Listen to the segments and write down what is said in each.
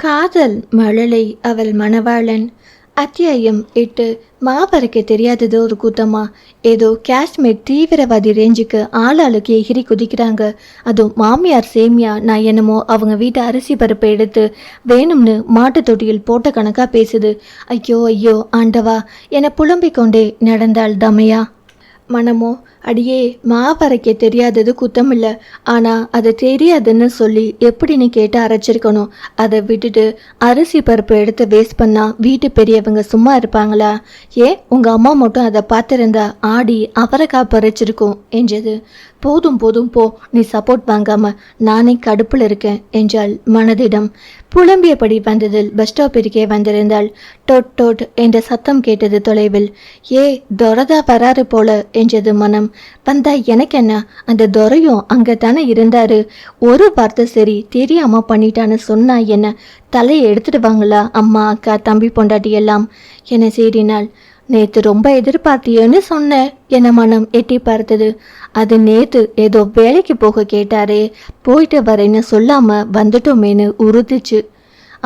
காதல் மழலை அவள் மணவாளன். அத்தியாயம் எட்டு. மாவரைக்க தெரியாதது ஒரு கூட்டமா? ஏதோ காஷ்மீர் தீவிரவாதி ரேஞ்சுக்கு ஆளாளுக்கு எகிரி குதிக்கிறாங்க. அதுவும் மாமியார் சேமியா நான் என்னமோ அவங்க வீட்டு அரிசி பருப்பை எடுத்து வேணும்னு மாட்டு தொட்டியில் போட்ட கணக்கா பேசுது. ஐயோ ஐயோ ஆண்டவா என புலம்பிக் கொண்டே நடந்தாள் தமையா. மனமோ அடியே மாவரைக்க தெரியாதது குத்தமில்ல. ஆனால் அது தெரியாதுன்னு சொல்லி எப்படின்னு கேட்டு அரைச்சிருக்கணும். அதை விட்டுட்டு அரிசி பருப்பு எடுத்து வேஸ்ட் பண்ணால் வீட்டு பெரியவங்க சும்மா இருப்பாங்களா? ஏன் உங்கள் அம்மா மட்டும் அதை பார்த்துருந்தா ஆடி அவரைக்காய் பறிச்சிருக்கும் என்றது. போதும் போதும் போ. நீ சப்போர்ட் வாங்காம நானே கடுப்பில் இருக்கேன் என்றாள் மனதிடம். புலம்பியபடி வந்ததில் பஸ் ஸ்டாப்பிற்கே வந்திருந்தாள். டொட் டொட் என்ற சத்தம் கேட்டது தொலைவில். ஏ தொரதா வராறு போல என்றது மனம். வந்தா எனக்கு என்ன? அந்த துரையும் அங்கே தானே இருந்தாரு. ஒரு வார்த்தை சரி தெரியாம பண்ணிட்டான்னு சொன்னா என்ன? தலையை எடுத்துட்டு வாங்களா? அம்மா அக்கா தம்பி பொண்டாட்டி எல்லாம். என சீறினாள் நேத்து ரொம்ப எதிர்பார்த்தியன்னு சொன்னேன் என மனம் எட்டி பார்த்தது. அது நேத்து ஏதோ வேலைக்கு போக கேட்டாரே. போயிட்டு வரேன்னு சொல்லாம வந்துட்டோமேன்னு உறுத்துச்சு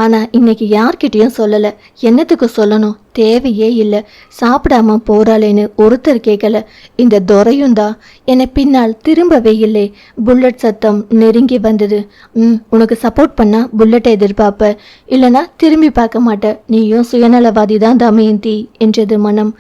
ஆனால் இன்னைக்கு யார்கிட்டயும் சொல்லலை. என்னத்துக்கு சொல்லணும்? தேவையே இல்லை. சாப்பிடாம போறாளேன்னு ஒருத்தர் கேட்கல இந்த துறையும் தான் என்னை பின்னால் திரும்பவே இல்லை. புல்லட் சத்தம் நெருங்கி வந்தது. ம் உனக்கு சப்போர்ட் பண்ணா புல்லட்டை எதிர்பார்ப்ப. இல்லைனா திரும்பி பார்க்க மாட்டேன் நீயும் சுயநலவாதி தான் தமயந்தி என்றது மனம்.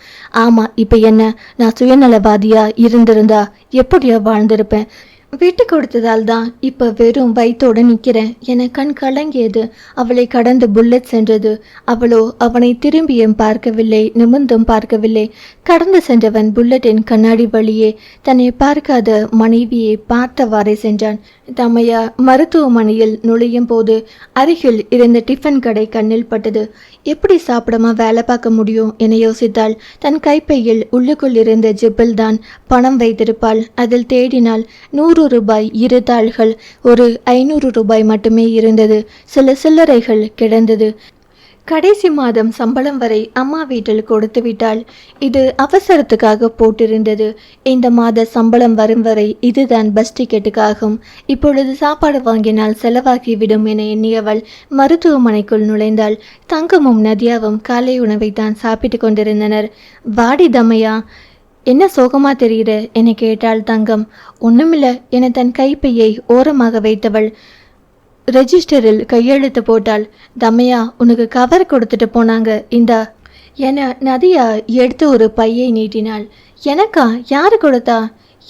ஆமாம் இப்போ என்ன? நான் சுயநலவாதியா இருந்திருந்தா எப்படியோ வாழ்ந்திருப்பேன். விட்டு கொடுத்ததால் தான் இப்போ வெறும் வயிற்றோடு நிற்கிறேன் என கண் கலங்கியது. அவளை கடந்து புல்லட் சென்றது. அவளோ அவனை திரும்பியும் பார்க்கவில்லை நிமிர்ந்தும் பார்க்கவில்லை. கடந்து சென்றவன் புல்லட்டின் கண்ணாடி வழியே தன்னை பார்க்காத மனைவியை பார்த்தவாறே சென்றான். தமையா மருத்துவமனையில் நுழையும் போது அருகில் இருந்த டிஃபன் கடை கண்ணில் பட்டது. எப்படி சாப்பிடாம வேலை பார்க்க முடியும்? என யோசித்தாள். தன் கைப்பையில் உள்ளுக்குள் இருந்த ஜிப்பில் தான் பணம் வைத்திருப்பாள். அதில் தேடினால் நூறு ரூபாய் இரு தாள்கள் ஒரு ஐநூறு ரூபாய் மட்டுமே இருந்தது. சில சில்லறைகள் கிடந்தது. கடைசி மாதம் சம்பளம் வரை அம்மா வீட்டில் கொடுத்து விட்டாள். இது அவசரத்துக்காக போட்டிருந்தது. இந்த மாத சம்பளம் வரும் வரை இதுதான் பஸ் டிக்கெட்டுக்காகும் இப்பொழுது சாப்பாடு வாங்கினால் செலவாகிவிடும் என எண்ணியவள் மருத்துவமனைக்குள் நுழைந்தாள். தங்கமும் நதியாவும் காலை உணவை தான் சாப்பிட்டு கொண்டிருந்தனர். வாடி தமையா என்ன சோகமா தெரியுற? என கேட்டாள் தங்கம். ஒண்ணுமில்ல என தன் கைப்பையை ஓரமாக வைத்தவள். ரெஜிஸ்டரில் கையெழுத்து போட்டாள் தமையா உனக்கு கவர் கொடுத்துட்டு போனாங்க இந்தா. என நதியா எடுத்து ஒரு பையை நீட்டினாள். எனக்கா? யார் கொடுத்தா?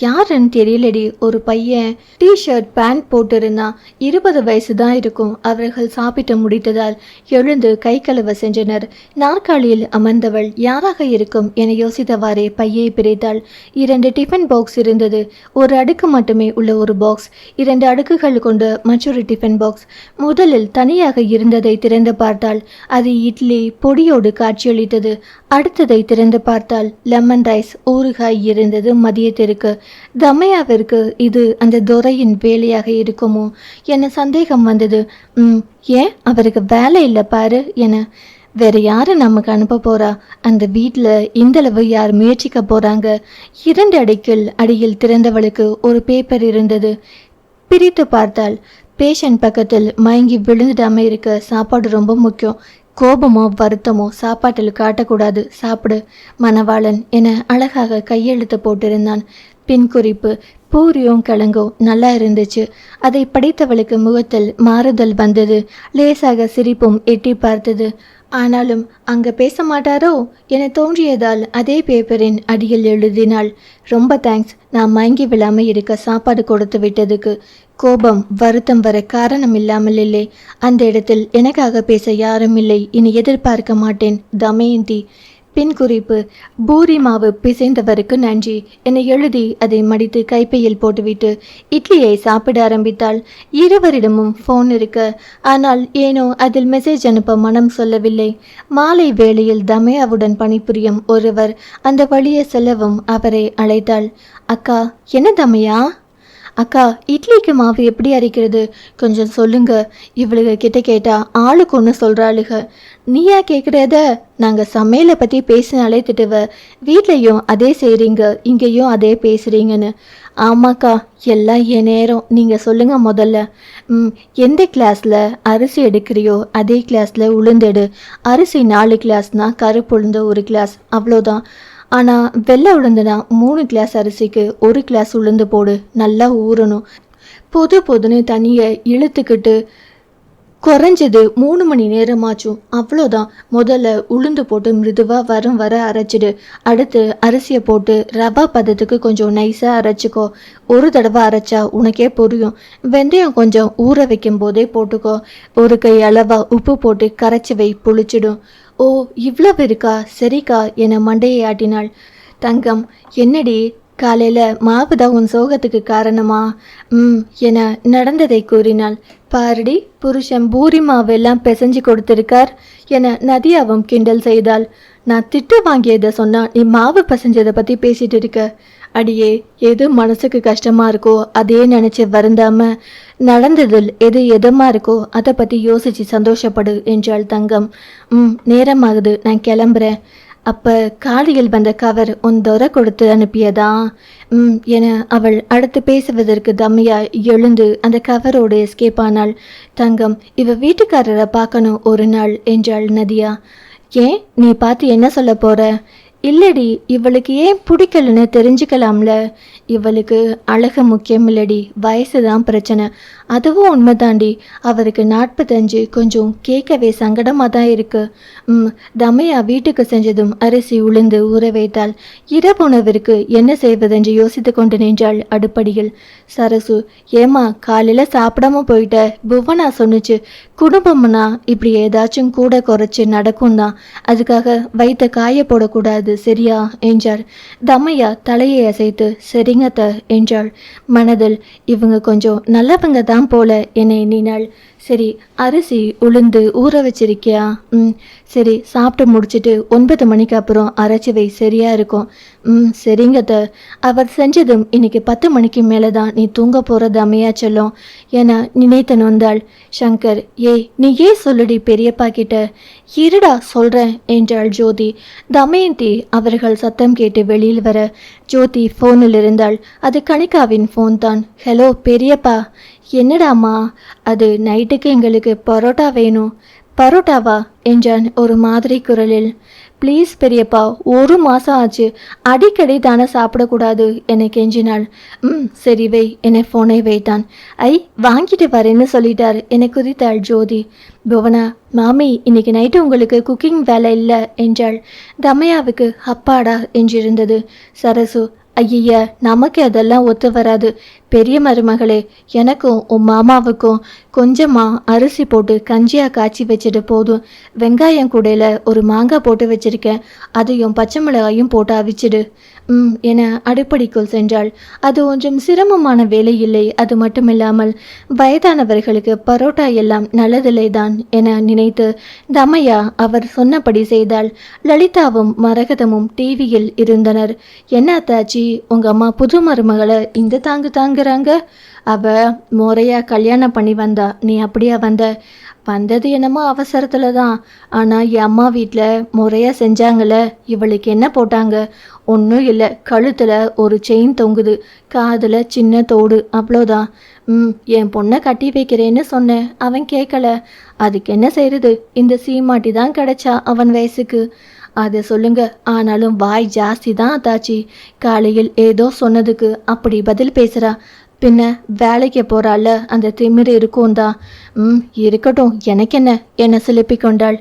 யாருன்னு தெரியலடி. ஒரு பையன் டிஷர்ட் பேண்ட் போட்டிருந்தான் இருபது வயசு தான் இருக்கும். அவர்கள் சாப்பிட்டு முடித்ததால் எழுந்து கை கழுவ சென்றனர். நாற்காலியில் அமர்ந்தவள் யாராக இருக்கும் என யோசித்தவாறே பையை பிரித்தாள். இரண்டு டிஃபன் பாக்ஸ் இருந்தது. ஒரு அடுக்கு மட்டுமே உள்ள ஒரு பாக்ஸ் இரண்டு அடுக்குகள் கொண்ட மற்றொரு டிஃபன் பாக்ஸ் முதலில் தனியாக இருந்ததை திறந்து பார்த்தாள். அது இட்லி பொடியோடு காட்சியளித்தது. அடுத்ததை திறந்து பார்த்தால் லெமன் ரைஸ் ஊறுகாய் இருந்தது மதியத்திற்கு. தமையாவிற்கு இது அந்த துறையின் வேலையாக இருக்குமோ என சந்தேகம் வந்தது. ம் ஏன் அவருக்கு வேலை இல்லை பாரு என. வேற யாரு நமக்கு அனுப்ப போறா? அந்த வீட்டில் இந்தளவு யார் முயற்சிக்க போறாங்க? இரண்டு அடிக்கில் அடியில் திறந்தவளுக்கு ஒரு பேப்பர் இருந்தது. பிரித்து பார்த்தால் பேஷண்ட் பக்கத்தில் மயங்கி விழுந்துடாம இருக்க சாப்பாடு ரொம்ப முக்கியம். கோபமோ வருத்தமோ சாப்பாட்டில் காட்டக்கூடாது. சாப்பிடு மணவாளன் என அழகாக கையெழுத்து போட்டிருந்தான். பின் குறிப்பு பூரியும் கிழங்கும் நல்லா இருந்துச்சு. அதை படித்தவளுக்கு முகத்தில் மாறுதல் வந்தது. லேசாக சிரிப்பும் எட்டி பார்த்தது. ஆனாலும் அங்க பேச மாட்டாரோ? என தோன்றியதால் அதே பேப்பரின் அடியில் எழுதினாள். ரொம்ப தேங்க்ஸ். நான் மயங்கி விழாமல் இருக்க சாப்பாடு கொடுத்து விட்டதுக்கு கோபம் வருத்தம் வர காரணம் இல்லாமல் இல்லை. அந்த இடத்தில் எனக்காக பேச யாரும் இல்லை. இனி எதிர்பார்க்க மாட்டேன். தமயந்தி பின் குறிப்பு பூரி மாவு பிசைந்தவருக்கு நன்றி என எழுதி அதை மடித்து கைப்பையில் போட்டுவிட்டு இட்லியை சாப்பிட ஆரம்பித்தாள். இருவரிடமும் ஃபோன் இருக்க ஆனால் ஏனோ அதில் மெசேஜ் அனுப்ப மனம் சொல்லவில்லை. மாலை வேளையில் தமயாவுடன் பணிபுரியும் ஒருவர் அந்த வழியே செல்லவும் அவரை அழைத்தாள். அக்கா என்ன தமையா? அக்கா இட்லிக்கு மாவு எப்படி அரைக்கிறது? கொஞ்சம் சொல்லுங்க. இவளுக கிட்ட கேட்டா ஆளுக்கு ஒன்று சொல்கிறாளுக நீயா கேட்குறத நாங்கள் சமையலை பற்றி பேசினாலே திட்டுவ. வீட்லேயும் அதே செய்கிறீங்க இங்கேயும் அதே பேசுகிறீங்கன்னு ஆமாக்கா எல்லாம் என் நேரம். நீங்கள் சொல்லுங்கள் முதல்ல. ம் எந்த கிளாஸில் அரிசி எடுக்கிறியோ அதே கிளாஸில் உளுந்தெடு அரிசி நாலு கிளாஸ்னால் கருப்பு உளுந்து ஒரு கிளாஸ். அவ்வளோதான். ஆனால் வெள்ளை உளுந்துனா மூணு கிளாஸ் அரிசிக்கு ஒரு கிளாஸ் உளுந்து போடு நல்லா ஊறணும். பொது பொதுன்னு தண்ணியை இழுத்துக்கிட்டு குறைஞ்சது மூணு மணி நேரமாச்சும். அவ்வளோதான். முதல்ல உளுந்து போட்டு மிருதுவாக வரும் வர அரைச்சிடு. அடுத்து அரிசியை போட்டு ரவா பதத்துக்கு கொஞ்சம் நைஸாக அரைச்சிக்கோ. ஒரு தடவை அரைச்சா உனக்கே புரியும். வெந்தயம் கொஞ்சம் ஊற வைக்கும் போதே போட்டுக்கோ. ஒரு கை அளவாக உப்பு போட்டு கரைச்சி வை புளிச்சிடும். ஓ இவ்வளவு இருக்கா? சரிக்கா என மண்டையை ஆட்டினாள். தங்கம் என்னடி? காலையில் மாவு தான் உன் சோகத்துக்கு காரணமா? ம் என நடந்ததை கூறினாள். பாரடி புருஷன் பூரி மாவெல்லாம் பிசைஞ்சு கொடுத்திருக்கார் என நதியாவும் கிண்டல் செய்தாள். நான் திட்டு வாங்கியதை சொன்னால் நீ மாவு பிசைஞ்சதை பற்றி பேசிட்டு இருக்க. அடியே எது மனசுக்கு கஷ்டமாக இருக்கோ அதே நினச்சி வருந்தாம நடந்ததில் எது எதமாக இருக்கோ அதை பற்றி யோசிச்சு சந்தோஷப்படு என்றாள் தங்கம். ம் நேரமாகுது நான் கிளம்புறேன். அப்போ காலையில் வந்த கவர் உன் துறை கொடுத்து அனுப்பியதா? ம் என அவள் அடுத்து பேசுவதற்கு தம்மையா எழுந்து அந்த கவரோடு எஸ்கேப் ஆனாள். தங்கம் இவ வீட்டுக்காரரை பார்க்கணும் ஒரு நாள் என்றாள் நதியா. ஏன் நீ பார்த்து என்ன சொல்ல போற? இல்லடி இவளுக்கு ஏன் பிடிக்கலன்னு தெரிஞ்சுக்கலாம்ல. இவளுக்கு அழகு முக்கியம் இல்லடி வயசு தான் பிரச்சனை. அதுவும் உண்மைதாண்டி. அவருக்கு நாற்பத்தஞ்சு கொஞ்சம் கேட்கவே சங்கடமாக தான் இருக்கு. ம் தமையா வீட்டுக்கு செஞ்சதும் அரிசி உளுந்து ஊற வைத்தாள். இரவுணவிற்கு என்ன செய்வதென்று யோசித்து கொண்டு நின்றாள் அடுப்படியில். சரசு ஏமா காலையில் சாப்பிடாம போயிட்ட? புவனா சொன்னுச்சு குடும்பம்னா இப்படி ஏதாச்சும் கூட குறைச்சி நடக்கும் தான் அதுக்காக வைத்த காய போடக்கூடாது சரியா? என்றார் தம்மையா தலையை அசைத்து சரிங்கத்த என்றாள். மனதில் இவங்க கொஞ்சம் நல்லவங்க தான் போல என்னை எண்ணினாள். சரி அரிசி உளுந்து ஊற வச்சிருக்கியா? ம் சரி சாப்பிட்டு முடிச்சிட்டு ஒன்பது மணிக்கு அப்புறம் அரைச்சி வை சரியா இருக்கும். ம் த அவர் செஞ்சதும் இன்னைக்கு பத்து மணிக்கு மேலே தான் நீ தூங்க போகிறது அமையா சொல்லும் என நினைத்தன் வந்தாள். சங்கர் ஏய் நீ ஏன் சொல்லுடி பெரியப்பா கிட்ட? இருடா சொல்கிறேன் என்றாள் ஜோதி. தமயந்தி அவர்கள் சத்தம் கேட்டு வெளியில் வர ஜோதி ஃபோனில் இருந்தாள் அது கணிகாவின் ஃபோன் தான். ஹலோ பெரியப்பா. என்னடாம்மா அது நைட்டுக்கு எங்களுக்கு பரோட்டா வேணும். பரோட்டாவா? என்றான் ஒரு மாதிரி குரலில். ப்ளீஸ் பெரியப்பா ஒரு மாதம் ஆச்சு. அடிக்கடி தானே சாப்பிடக்கூடாது என கெஞ்சினாள். ம் சரி வை என ஃபோனை வைத்தான். ஐ வாங்கிட்டு வரேன்னு சொல்லிட்டார் என குதித்தாள் ஜோதி. புவனா மாமி இன்னைக்கு நைட்டு உங்களுக்கு குக்கிங் வேலை இல்லை என்றாள். தமையாவுக்கு அப்பாடா என்றிருந்தது. சரசு ஐய நமக்கு அதெல்லாம் ஒத்து வராது. பெரிய மருமகளே எனக்கும் உன் மாமாவுக்கும் கொஞ்சமாக அரிசி போட்டு கஞ்சியாக காய்ச்சி வச்சுட்டு போதும். வெங்காயம் கூடையில் ஒரு மாங்காய் போட்டு வச்சுருக்கேன். அதையும் பச்சை மிளகாயும் போட்டு அவிச்சிடு. ம் என அடுப்படிக்குள் சென்றாள். அது கொஞ்சம் சிரமமான வேலை இல்லை. அது மட்டுமில்லாமல் வயதானவர்களுக்கு பரோட்டா எல்லாம் நல்லதில்லை தான் என நினைத்து தமையா அவர் சொன்னபடி செய்தாள். லலிதாவும் மரகதமும் டிவியில் இருந்தனர். என்ன அத்தாச்சி உங்க அம்மா புது மருமகளை இந்த தாங்கு அப்படிங்கிறாங்க அவ முறையா கல்யாணம் பண்ணி வந்தா. நீ அப்படியா வந்த? வந்தது என்னமோ அவசரத்தில் தான் ஆனால் என் அம்மா வீட்டில் முறையாக செஞ்சாங்கல்ல. இவளுக்கு என்ன போட்டாங்க? ஒன்றும் இல்லை. கழுத்தில் ஒரு செயின் தொங்குது. காதில் சின்ன தோடு. அவ்வளோதான். ம் என் பொண்ணை கட்டி வைக்கிறேன்னு சொன்னேன். அவன் கேட்கல அதுக்கு என்ன செய்யறது இந்த சீமாட்டி தான் கிடைச்சா அவன் வயசுக்கு. அதை சொல்லுங்க. ஆனாலும் வாய் ஜாஸ்தி தான் அத்தாச்சி காலையில் ஏதோ சொன்னதுக்கு அப்படி பதில் பேசுறா. பின்ன வேலைக்கு போறாள் அந்த திமிரு இருக்கும் தான். ம் இருக்கட்டும் எனக்கென்ன என சிலுப்பிக் கொண்டாள்.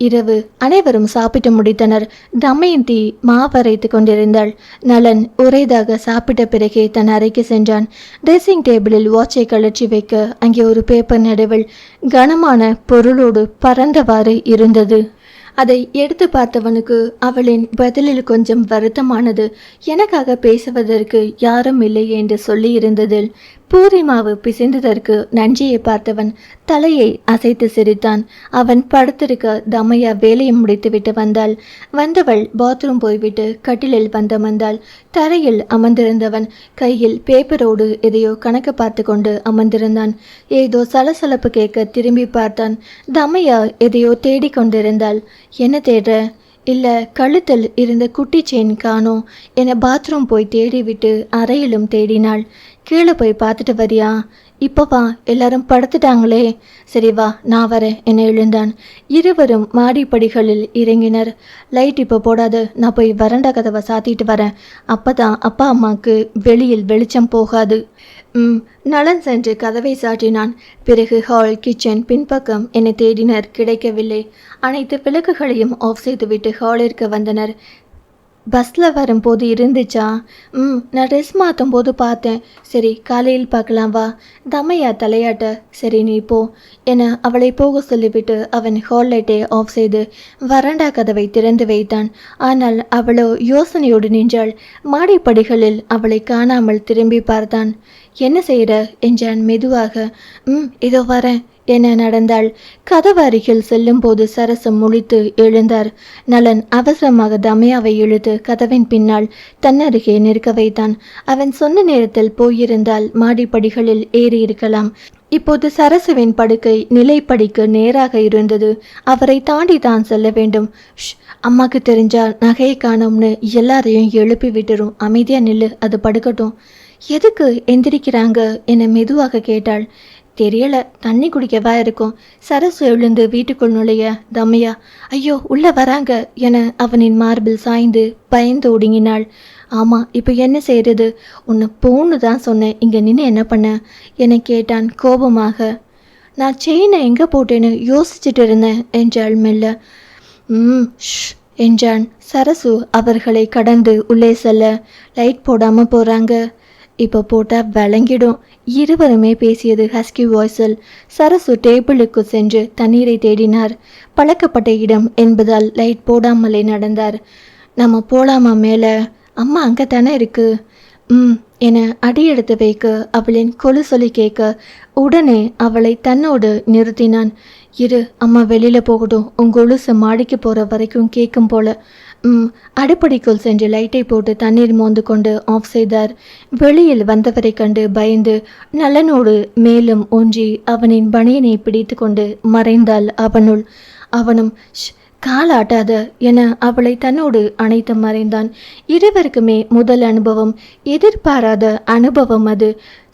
இரவு அனைவரும் சாப்பிட்டு முடித்தனர். தமயந்தி மாவரைத்து கொண்டிருந்தாள். நலன் ஒரேதாக சாப்பிட்ட பிறகே தன் அறைக்கு சென்றான். ட்ரெஸ்ஸிங் டேபிளில் வாட்சை கழற்றி வைக்க அங்கே ஒரு பேப்பர் நடுவில் கனமான பொருளோடு பறந்தவாறு இருந்தது. அதை எடுத்து பார்த்தவனுக்கு அவளின் பதிலில் கொஞ்சம் வருத்தமானது. எனக்காக பேசுவதற்கு யாரும் இல்லை என்று சொல்லியிருந்ததில் பூரி மாவு பிசைந்ததற்கு நஞ்சியை பார்த்தவன் தலையை அசைத்து சிரித்தான். அவன் படுத்திருக்க தமையா வேலையை முடித்துவிட்டு வந்தாள். வந்தவள் பாத்ரூம் போய்விட்டு கட்டிலில் வந்தமர்ந்தாள் தரையில் அமர்ந்திருந்தவன் கையில் பேப்பரோடு எதையோ கணக்கு பார்த்து கொண்டு அமர்ந்திருந்தான். ஏதோ சலசலப்பு கேட்க திரும்பி பார்த்தான். தமையா எதையோ தேடிக் கொண்டிருந்தாள் என்ன தேடுற? இல்லை கழுத்தில் இருந்த குட்டி செயின் காணோம் என பாத்ரூம் போய் தேடிவிட்டு அறையிலும் தேடினாள். கீழே போய் பார்த்துட்டு வரியா? இப்போ வா எல்லாரும் படுத்துட்டாங்களே. சரி வா நான் வரேன் என எழுந்தான். இருவரும் மாடிப்படிகளில் இறங்கினர். லைட் இப்போ போடாது நான் போய் வறண்ட கதவை சாத்திட்டு வரேன். அப்போதான் அப்பா அம்மாவுக்கு வெளியில் வெளிச்சம் போகாது. ம் நலன் சென்று கதவை சாட்டினான் பிறகு ஹால் கிச்சன் பின்பக்கம் என்னை தேடினர் கிடைக்கவில்லை. அனைத்து விளக்குகளையும் ஆஃப் செய்துவிட்டு ஹாலிற்கு வந்தனர். பஸ்ஸில் வரும்போது இருந்துச்சா? ம் நான் ட்ரெஸ் மாற்றும் போது பார்த்தேன். சரி காலையில் பார்க்கலாம் வா. தமையா தலையாட்ட சரி நீ போ. என அவளை போக சொல்லிவிட்டு அவன் ஹால் லைட்டை ஆஃப் செய்து வறண்டா கதவை திறந்து வைத்தான். ஆனால் அவளோ யோசனையோடு நின்றாள். மாடிப்படிகளில் அவளை காணாமல் திரும்பி பார்த்தான். என்ன செய்கிற என்றான் மெதுவாக. ம் இதோ வரேன். என நடந்தாள். கதவு அருகில் செல்லும்போது சரசம் முழித்து எழுந்தார். நலன் அவசரமாக தமையாவை இழுத்து கதவின் பின்னால் தன்னருகே நிற்க வைத்தான். அவன் சொன்ன நேரத்தில் போயிருந்தால் மாடிப்படிகளில் ஏறி இருக்கலாம். இப்போது சரசுவின் படுக்கை நிலைப்படிக்கு நேராக இருந்தது. அவரை தாண்டி தான் செல்ல வேண்டும். ஷ் அம்மாக்கு தெரிஞ்சால் நகையை காணோம்னு எல்லாரையும் எழுப்பி விட்டுரும். அமைதியாக நில்லு அது படுக்கட்டும். எதுக்கு எந்திரிக்கிறாங்க? என மெதுவாக கேட்டாள். தெரியல தண்ணி குடிக்கவா இருக்கும். சரசு எழுந்து வீட்டுக்குள் நுழைய தமையா ஐயோ உள்ள வராங்க என அவனின் மார்பில் சாய்ந்து பயந்து ஒடுங்கினாள். ஆமா இப்போ என்ன செய்யறது உன்னை போன்னு தான் சொன்னேன். இங்கே நின்று என்ன பண்ண? என கேட்டான் கோபமாக. நான் செயினை எங்கே போட்டேன்னு யோசிச்சுட்டு இருந்தேன் என்றாள் மெல்ல. ம் ஷ் என்றான் சரசு அவர்களை கடந்து உள்ளே செல்ல. லைட் போடாமல் போகிறாங்க இப்போ போட்டால் விளங்கிடும். இருவருமே பேசியது ஹஸ்கி வாய்ஸில். சரசு டேபிளுக்கு சென்று தண்ணீரை தேடினார். பழக்கப்பட்ட இடம் என்பதால் லைட் போடாமலே நடந்தார். நம்ம போலாமா மேலே? அம்மா அங்கே தானே இருக்கு. ம் என அடியெடுத்து வைக்க அவளின் கொலு சொல்லி கேட்க உடனே அவளை தன்னோடு நிறுத்தினான். இரு அம்மா வெளியில் போகட்டும். உன் கொலுசு மாடிக்கு போகிற வரைக்கும் கேட்கும் போல. அடுப்படிக்குள் சென்று லைட்டை போட்டு தண்ணீர் மோந்து கொண்டு ஆஃப் செய்தார். வெளியில் வந்தவரை கண்டு பயந்து நலனோடு மேலும் ஒன்றி அவனின் பணியனை பிடித்து கொண்டு மறைந்தாள் அவனுள். அவனும் "ஷ், காலாட்டாத என அவளை தன்னோடு அணைத்து மறைந்தான். இருவருக்குமே முதல் அனுபவம் எதிர்பாராத அனுபவம் அது.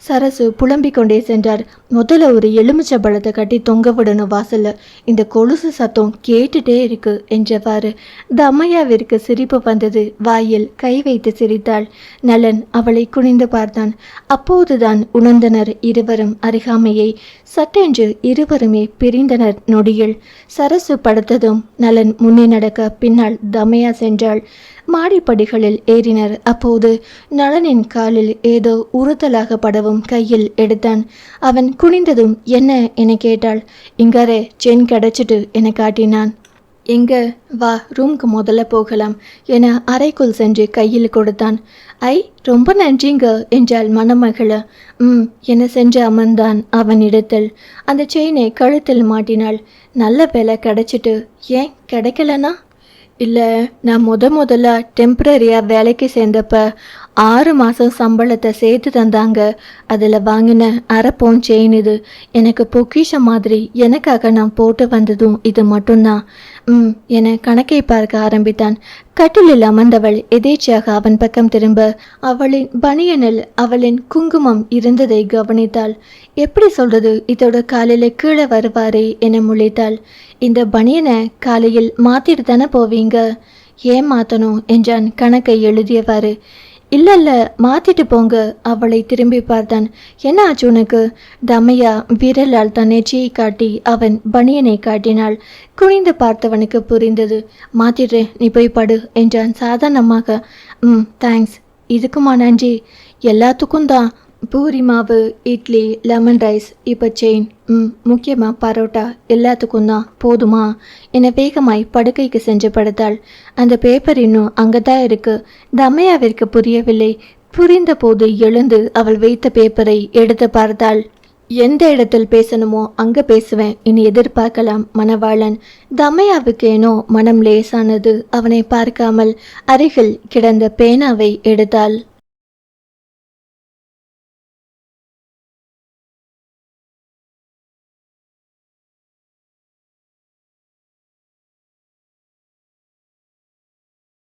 சரசு புலம்பிக் கொண்டே சென்றார். முதல்ல ஒரு எலுமிச்சை பழத்தை கட்டி தொங்க விடணும் வாசல்ல. இந்த கொலுசு சத்தம் கேட்டுட்டே இருக்கு என்றவாறு. தமையாவிற்கு சிரிப்பு வந்தது. வாயில் கை வைத்து சிரித்தாள். நலன் அவளை குனிந்து பார்த்தான். அப்போதுதான் உணர்ந்தனர் இருவரும் அருகாமையை. சட்டென்று இருவருமே பிரிந்தனர் நொடியில். சரசு படுத்ததும் நலன் முன்னே நடக்க பின்னால் தமையா சென்றாள். மாடிப்படிகளில் ஏறினர். அப்போது நளனின் காலில் ஏதோ உறுத்தலாக படவும் கையில் எடுத்தான். அவன் குனிந்ததும் என்ன என கேட்டாள். இங்காரே செயின் கிடைச்சிட்டு என காட்டினான். எங்க வா ரூம்க்கு முதல்ல போகலாம் என அறைக்குள் சென்று கையில் கொடுத்தான். ஐ ரொம்ப நன்றிங்க என்றாள் மணமகள. ம் என சென்று அமர்ந்தான் அவன் இடத்தில் அந்த செயினை கழுத்தில் மாட்டினாள். நல்ல வேலை கிடைச்சிட்டு. ஏன் கிடைக்கலனா? இல்லை நான் முத முதல்ல டெம்பரரியாக வேலைக்கு சேர்ந்தப்ப ஆறு மாதம் சம்பளத்தை சேர்த்து தந்தாங்க. அதில் வாங்கின அரை செயின் இது. எனக்கு பொக்கிஷம் மாதிரி எனக்காக நான் போட்டு வந்ததும் இது மட்டும்தான். ம் என கணக்கை பார்க்க ஆரம்பித்தான். கட்டிலில் அமர்ந்தவள் எதேச்சியாக அவன் பக்கம் திரும்ப. அவளின் பனியனில் அவளின் குங்குமம் இருந்ததை கவனித்தாள். எப்படி சொல்றது? இதோட காலையில் கீழே வருவாரே என முளைத்தாள் இந்த பனியனை காலையில் மாத்திட்டு தானே போவீங்க? ஏன் மாற்றணும் என்றான் கணக்கை எழுதியவாறு. இல்லை இல்லை மாத்திட்டு போங்க அவளை திரும்பி பார்த்தான். என்ன ஆச்சு உனக்கு? தமையா விரலால் தன் நெற்றியை காட்டி அவன் பனியனை காட்டினாள். குனிந்து பார்த்தவனுக்கு புரிந்தது. மாத்திடுறேன் நீ போய் படு என்றான் சாதாரணமாக. ம் தேங்க்ஸ் இதுக்குமா நன்றி? எல்லாத்துக்கும் தான். பூரி மாவு இட்லி லெமன் ரைஸ் இப்போ செயின் ம் முக்கியமாக பரோட்டா எல்லாத்துக்கும் தான் போதுமா? என்னை வேகமாய் படுக்கைக்கு செஞ்சு படுத்தாள். அந்த பேப்பர் இன்னும் அங்கே தான் இருக்குது தமையாவிற்கு புரியவில்லை. புரிந்த போது எழுந்து அவள் வைத்த பேப்பரை எடுத்து பார்த்தாள். எந்த இடத்தில் பேசணுமோ அங்கே பேசுவேன் இனி எதிர்பார்க்கலாம் மணவாளன். தமையாவுக்கு ஏனோ மனம் லேசானது. அவனை பார்க்காமல் அருகில் கிடந்த பேனாவை எடுத்தாள்.